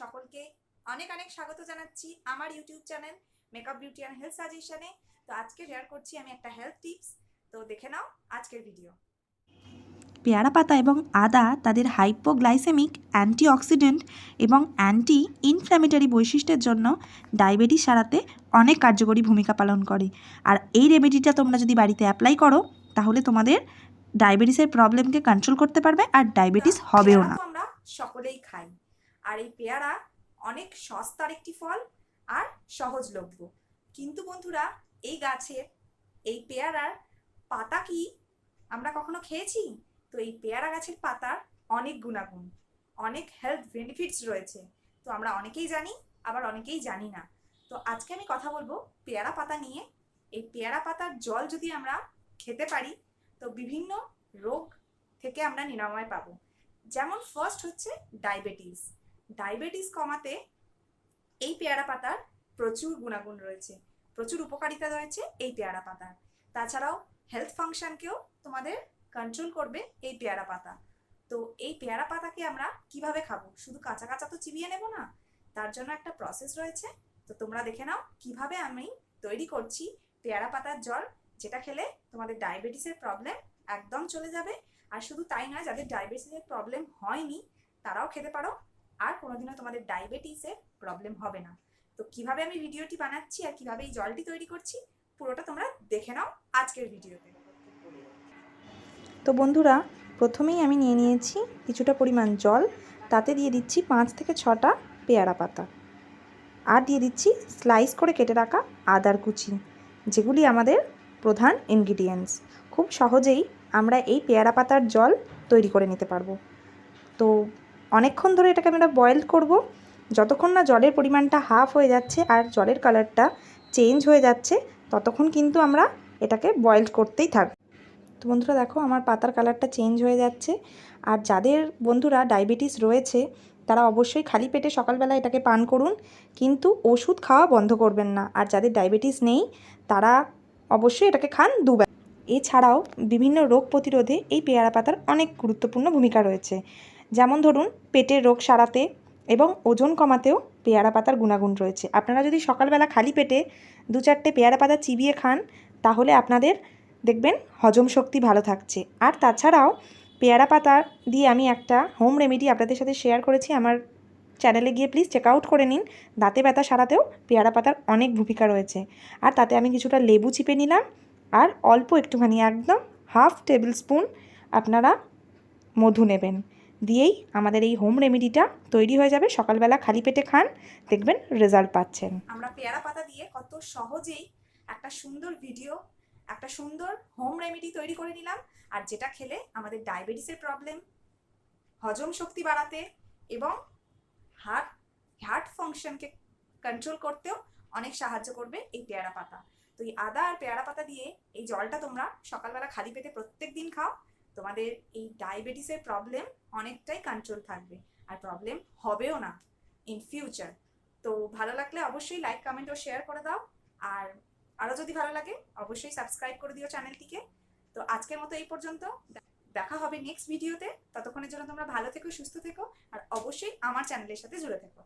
সকলকে অনেক অনেক স্বাগত জানাচ্ছি আমার YouTube channel makeup beauty and health সাজেশনে। তো আজকে শেয়ার করছি আমি একটা হেলথ টিপস। তো দেখে নাও আজকের ভিডিও। পেয়ারা পাতা এবং আদা তাদের হাইপোগ্লাইসেমিক অ্যান্টিঅক্সিডেন্ট এবং অ্যান্টি ইনফ্ল্যামেটারি বৈশিষ্ট্যের জন্য ডায়াবেটিস সারাতে অনেক কার্যকরী ভূমিকা পালন করে। আর এই রেমেডিটা তোমরা যদি বাড়িতে অ্যাপ্লাই করো তাহলে তোমাদের ডায়াবেটিসের প্রবলেমকে কন্ট্রোল করতে পারবে আর ডায়াবেটিস হবেও না। আমরা সকলেই খাই। আর এই পেয়ারা অনেক সস্তার একটি ফল আর সহজলভ্য। কিন্তু বন্ধুরা, এই গাছের এই পেয়ারার পাতা কি আমরা কখনো খেয়েছি? তো এই পেয়ারা গাছের পাতার অনেক গুণাগুণ, অনেক হেলথ বেনিফিটস রয়েছে। তো আমরা অনেকেই জানি, আবার অনেকেই জানি না। তো আজকে আমি কথা বলব পেয়ারা পাতা নিয়ে। এই পেয়ারা পাতার জল যদি আমরা খেতে পারি, তো বিভিন্ন রোগ থেকে আমরা নিরাময় পাবো। যেমন ফার্স্ট হচ্ছে ডায়াবেটিস ডায়াবেটিস কমাতে এই পেয়ারা পাতার প্রচুর গুণাগুণ রয়েছে। প্রচুর উপকারিতা রয়েছে এই পেয়ারা পাতার। তাছাড়াও হেলথ ফাংশনকেও তোমাদের কন্ট্রোল করবে এই পেয়ারা পাতা। তো এই পেয়ারা পাতাকে আমরা কীভাবে খাব? শুধু কাঁচা কাঁচা তো চিবিয়ে নেব না, তার জন্য একটা প্রসেস রয়েছে। তো তোমরা দেখে নাও কীভাবে আমি তৈরি করছি পেয়ারা পাতার জল, যেটা খেলে তোমাদের ডায়াবেটিসের প্রবলেম একদম চলে যাবে। আর শুধু তাই নয়, যাদের ডায়াবেটিসের প্রবলেম হয়নি, তারাও খেতে পারো। আর কোনোদিনও তোমাদের ডায়াবেটিসের প্রবলেম হবে না। তো কীভাবে আমি ভিডিওটি বানাচ্ছি আর কীভাবে এই জলটি তৈরি করছি, পুরোটা তোমরা দেখে নাও আজকের ভিডিওতে। তো বন্ধুরা, প্রথমেই আমি নিয়ে নিয়েছি কিছুটা পরিমাণ জল, তাতে দিয়ে দিচ্ছি পাঁচ থেকে ছটা পেয়ারা পাতা। আর দিয়ে দিচ্ছি স্লাইস করে কেটে রাখা আদার কুচি, যেগুলি আমাদের প্রধান ইনগ্রিডিয়েন্টস খুব সহজেই আমরা এই পেয়ারা পাতার জল তৈরি করে নিতে পারব। তো অনেকক্ষণ ধরে এটাকে আমরা বয়েল করব। যতক্ষণ না জলের পরিমাণটা হাফ হয়ে যাচ্ছে আর জলের কালারটা চেঞ্জ হয়ে যাচ্ছে, ততক্ষণ কিন্তু আমরা এটাকে বয়েল করতেই থাকব তো বন্ধুরা দেখো, আমার পাতার কালারটা চেঞ্জ হয়ে যাচ্ছে। আর যাদের বন্ধুরা ডায়াবেটিস রয়েছে, তারা অবশ্যই খালি পেটে সকালবেলা এটাকে পান করুন। কিন্তু ওষুধ খাওয়া বন্ধ করবেন না। আর যাদের ডায়াবেটিস নেই, তারা অবশ্যই এটাকে খান দুবেলা। এছাড়াও বিভিন্ন রোগ প্রতিরোধে এই পেয়ারা পাতার অনেক গুরুত্বপূর্ণ ভূমিকা রয়েছে। যেমন ধরুন, পেটের রোগ সারাতে এবং ওজন কমাতেও পেয়ারা পাতার গুণাগুণ রয়েছে। আপনারা যদি সকালবেলা খালি পেটে দু চারটে পেয়ারা পাতা চিবিয়ে খান, তাহলে আপনাদের দেখবেন হজম শক্তি ভালো থাকছে। আর তাছাড়াও পেয়ারা পাতা দিয়ে আমি একটা হোম রেমেডি আপনাদের সাথে শেয়ার করেছি, আমার চ্যানেলে গিয়ে প্লিজ চেক আউট করে নিন। দাঁতে ব্যথা সারাতেও পেয়ারা পাতার অনেক ভূমিকা রয়েছে। আর তাতে আমি কিছুটা লেবু চিপে নিলাম, আর অল্প একটুখানি একদম হাফ টেবিল স্পুন আপনারা মধু নেবেন। দিয়েই আমাদের এই হোম রেমেডিটা তৈরি হয়ে যাবে। সকালবেলা খালি পেটে খান, দেখবেন রেজাল্ট পাচ্ছেন। আমরা পেয়ারা পাতা দিয়ে কত সহজেই একটা সুন্দর ভিডিও একটা সুন্দর হোম রেমেডি তৈরি করে নিলাম। আর যেটা খেলে আমাদের ডায়াবেটিসের প্রবলেম হজম শক্তি বাড়াতে এবং হার্ট হার্ট ফাংশনকে কন্ট্রোল করতেও অনেক সাহায্য করবে এই পেয়ারা পাতা। তো এই আদা আর পেয়ারা পাতা দিয়ে এই জলটা তোমরা সকালবেলা খালি পেটে প্রত্যেক দিন খাও। তোমাদের এই ডায়াবেটিসের প্রবলেম অনেকটাই কন্ট্রোল থাকবে। আর প্রবলেম হবেও না ইন ফিউচার তো ভালো লাগলে অবশ্যই লাইক কমেন্ট ও শেয়ার করে দাও। আর আরও যদি ভালো লাগে, অবশ্যই সাবস্ক্রাইব করে দিও চ্যানেলটিকে তো আজকের মতো এই পর্যন্ত। দেখা হবে নেক্সট ভিডিওতে ততক্ষণের জন্য তোমরা ভালো থেকো, সুস্থ থেকো। আর অবশ্যই আমার চ্যানেলের সাথে জুড়ে থেকো।